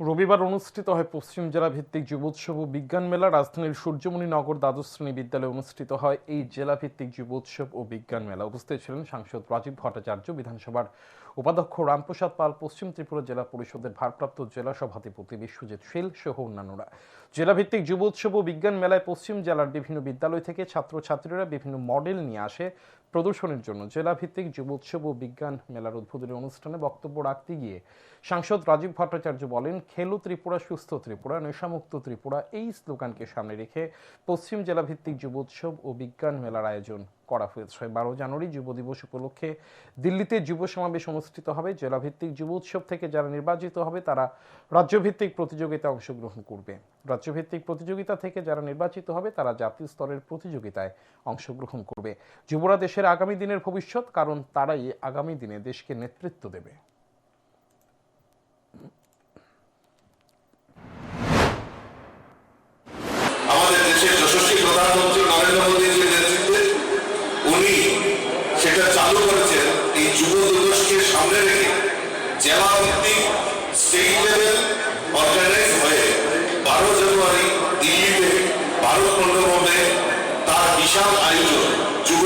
রবিবার অনুষ্ঠিত হয় পশ্চিম জেলা ভিত্তিক যুবোৎসব ও বিজ্ঞান মেলা। রাজধানীর সূর্যমণি নগর দ্বাদশ শ্রেণি বিদ্যালয়ে অনুষ্ঠিত হয় এই জেলা ভিত্তিক যুবোৎসব ও বিজ্ঞান মেলা। উপস্থিত ছিলেন সাংসদ রাজীব ভট্টাচার্য, বিধানসভার উপাধ্যক্ষ রামপ্রসাদ পাল, পশ্চিম ত্রিপুরা জেলা পরিষদের ভারপ্রাপ্ত জেলা সভাধিপতি বিশ্বজিৎ শীল সহ অন্যান্যরা। জেলাভিত্তিক যুবোৎসব ও বিজ্ঞান মেলায় পশ্চিম জেলার বিভিন্ন বিদ্যালয় থেকে ছাত্রছাত্রীরা বিভিন্ন মডেল নিয়ে আসে প্রদর্শনের জন্য। জেলাভিত্তিক যুবোৎসব ও বিজ্ঞান মেলার উদ্বোধনী অনুষ্ঠানে বক্তব্য রাখতে গিয়ে সাংসদ রাজীব ভট্টাচার্য বলেন খেলো ত্রিপুরা, সুস্থ ত্রিপুরা, নেশামুক্ত ত্রিপুরা এই স্লোগানকে সামনে রেখে পশ্চিম জেলাভিত্তিক যুবোৎসব ও বিজ্ঞান মেলার আয়োজন করা হয়েছে। বারো জানুয়ারি যুব দিবস উপলক্ষে দিল্লিতে যুব সমাবেশ অনুষ্ঠিত হবে। জেলাভিত্তিক যুব উৎসব থেকে যারা নির্বাচিত হবে, তারা রাজ্যভিত্তিক প্রতিযোগিতায় অংশগ্রহণ করবে। রাজ্যভিত্তিক প্রতিযোগিতা থেকে যারা নির্বাচিত হবে, তারা জাতীয় স্তরের প্রতিযোগিতায় অংশগ্রহণ করবে। যুবরা দেশের আগামী দিনের ভবিষ্যৎ, কারণ তারাই আগামী দিনে দেশকে নেতৃত্ব দেবে। সেটা চালু করেছেন এই যুব দিবসকে সামনে রেখে জেলা ভিত্তিক স্টেট লেভেল অর্গানাইজ হয়ে বারো জানুয়ারি দিল্লিতে ভারত মণ্ডপে তার বিশাল আয়োজন যুব